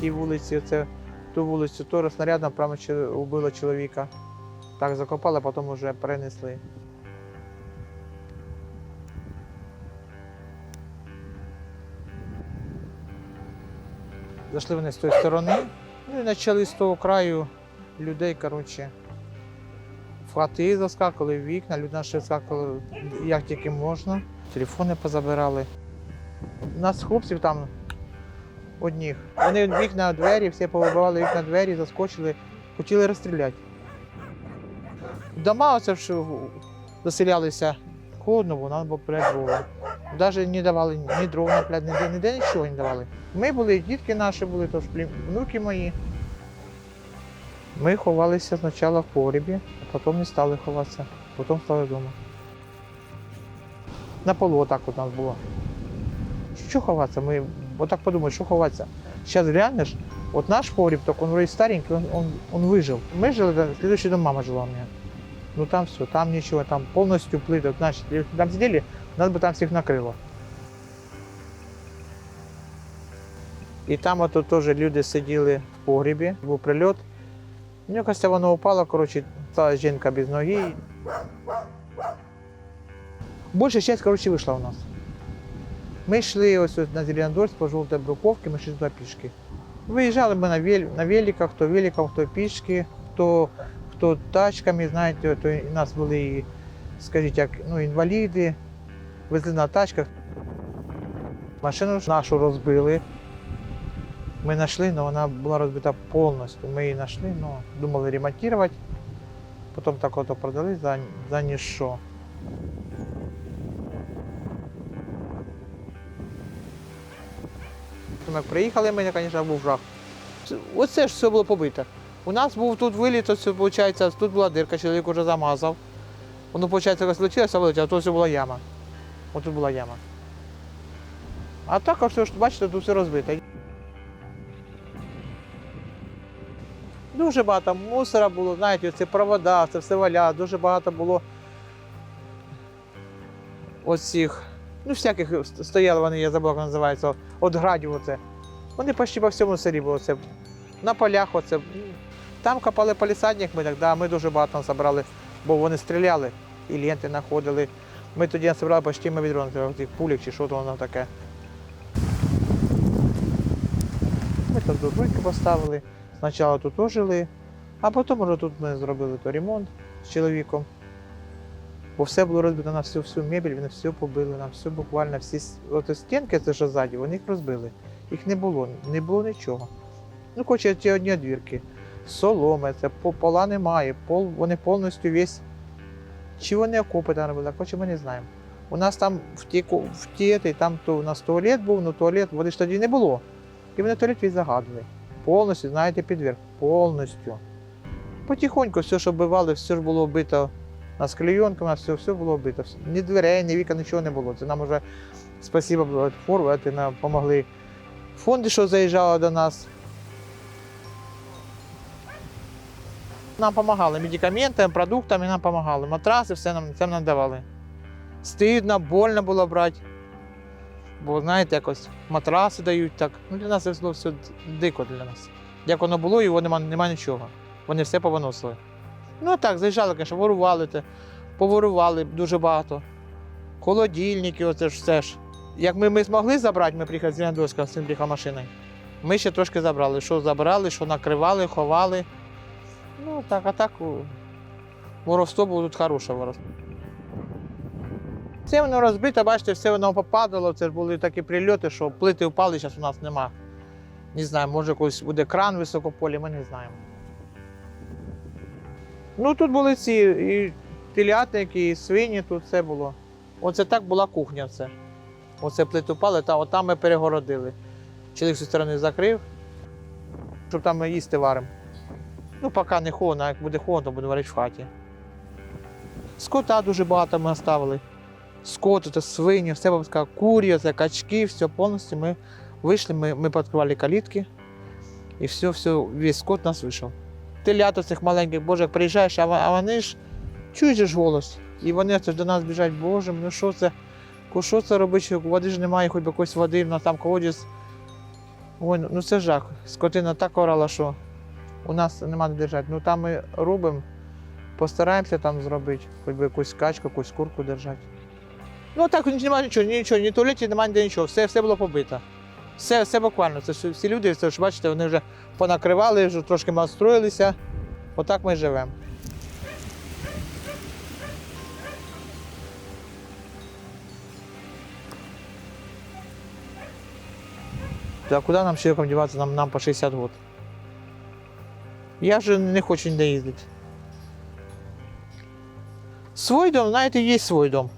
тій вулиці, оце, ту вулицю, теж снарядом прямо вбило чоловіка. Так закопали, а потім вже перенесли. Зайшли вони з тої сторони, ну і почали з того краю людей, коротше, в хати заскакали, в вікна, люди наші заскакали як тільки можна, телефони позабирали. У нас хлопців там одних. Вони вікна двері, всі повибивали вікна двері, заскочили, хотіли розстріляти. Дома оце заселялися холодно, нам було пляж. Навіть не давали ні дров на ніде, ніде нічого не давали. Ми були, дітки наші були, тож внуки мої. Ми ховалися спочатку в погрібі, а потім не стали ховатися, потім стали вдома. На полу отак от нас було. Що ховатися? Ми отак подумали, що ховатися. Зараз глянеш, от наш погріб, так он вроде старенький, он, он, он выжил. Мы жили, да, следующий дом мама жила у меня. Ну там все, там ничего, там полностью плыт. Вот, значит, если бы там сидели, нас бы там всех накрыло. І там от теж люди сиділи в погрібі, був прильот. Мені кажется, воно упало, коротше, та жінка без ноги. Більша часть, коротше, вийшла у нас. Ми йшли ось ось на Зеленодольськ по жовтій Бруковці, ми йшли туди пішки. Виїжджали ми на, вель, на великах, хто великом, хто пішки, хто, хто тачками, знаєте, то і нас були, скажіть, як ну, інваліди, везли на тачках. Машину нашу розбили. Ми знайшли, але вона була розбита повністю. Ми її знайшли, ну, думали ремонтувати. Потім так ото продали за, за ніщо. Як приїхали, ми, звісно, був жах. Це- Оце ж все було побите. У нас був тут виліт, ось, виходить, тут була дирка, чоловік вже замазав. Воно, виходить, летілося, вилетіло, а то все була яма. Ось тут була яма. А так, ось, що бачите, тут все розбите. Дуже багато мусора було, знаєте, це провода, це все валя, дуже багато було оцих, ну, всяких стояли вони, я забув, як називається, от градів оце. Вони почти по всьому селі були. Це, на полях оце. Там копали палісадник, ми да, ми дуже багато забрали, бо вони стріляли і ленти знаходили. Ми тоді назбирали почти ми відро тих пулік чи що то воно таке. Ми там дурники поставили. Спочатку тут ожили, а потім вже тут ми зробили то ремонт з чоловіком. Бо все було розбито на всю всю мебель, вони все побили, на все буквально всі от стінки, це що ззаді, вони їх розбили. Їх не було, не було нічого. Ну, хоче ті одні двірки. Соломи, це пола немає, пол, вони повністю весь. Чи вони окопи там робили, хоче ми не знаємо. У нас там в ті, в ті, там то у нас туалет був, ну туалет, води ж тоді не було. І вони туалет весь загадували. Повністю, знаєте, підверх. Повністю. Потихоньку все, що вбивали, все ж було вбито нас клейонками, все, все було вбито. Ні дверей, ні вікон, нічого не було. Це нам вже було фору, нам допомогли. Фонди, що заїжджали до нас. Нам допомагали медикаментами, продуктами нам допомагали. Матраси, все нам, це нам давали. Стидно, больно було брати. Бо знаєте, якось матраси дають так. Ну, для нас це все дико для нас. Як воно було, його нема, нема нічого. Вони все повиносили. Ну так, заїжджали, звісно, ворували те, поворували дуже багато. Холодильники, оце ж все ж. Як ми, ми змогли забрати, ми приїхали з Леонідовська з цим приїхав машиною. Ми ще трошки забрали. Що забрали, що накривали, ховали. Ну так, а так воровство було тут хороше воровство. Все воно розбите, бачите, все воно попадало. Це ж були такі прильоти, що плити впали, зараз у нас нема. Не знаю, може якийсь буде кран високополі, ми не знаємо. Ну тут були ці і телятники, і свині, тут все було. Оце так була кухня. Це. Оце плити впали, та отам ми перегородили. Чоловік зі сторони закрив, щоб там ми їсти варимо. Ну, поки не холодно, а як буде холодно, то будемо варити в хаті. Скота дуже багато ми оставили. Скот, це свині, все бабуська, курі, це качки, все повністю. Ми вийшли, ми, ми відкривали калітки, і все, все, весь скот нас вийшов. Телята цих маленьких, боже, як приїжджаєш, а, вони ж чують ж голос. І вони це ж до нас біжать, боже, ну що це? Що це робити? Води ж немає, хоч би якоїсь води, у нас там колодязь Ой, ну- ну це жах. Скотина так орала, що у нас нема де держати. Ну там ми робимо, постараємося там зробити, хоч би якусь качку, якусь курку держати. Ну так немає нічого, нічого, ні туалетів, немає ніде нічого, все, все було побито. Все, все буквально. Це всі люди, це ж бачите, вони вже понакривали, вже трошки настроїлися. Отак ми живемо. А куди нам чоловіком діватися? Нам, нам по 60 років. Я вже не хочу ніде їздити. Свой дом, знаєте, є свой дом.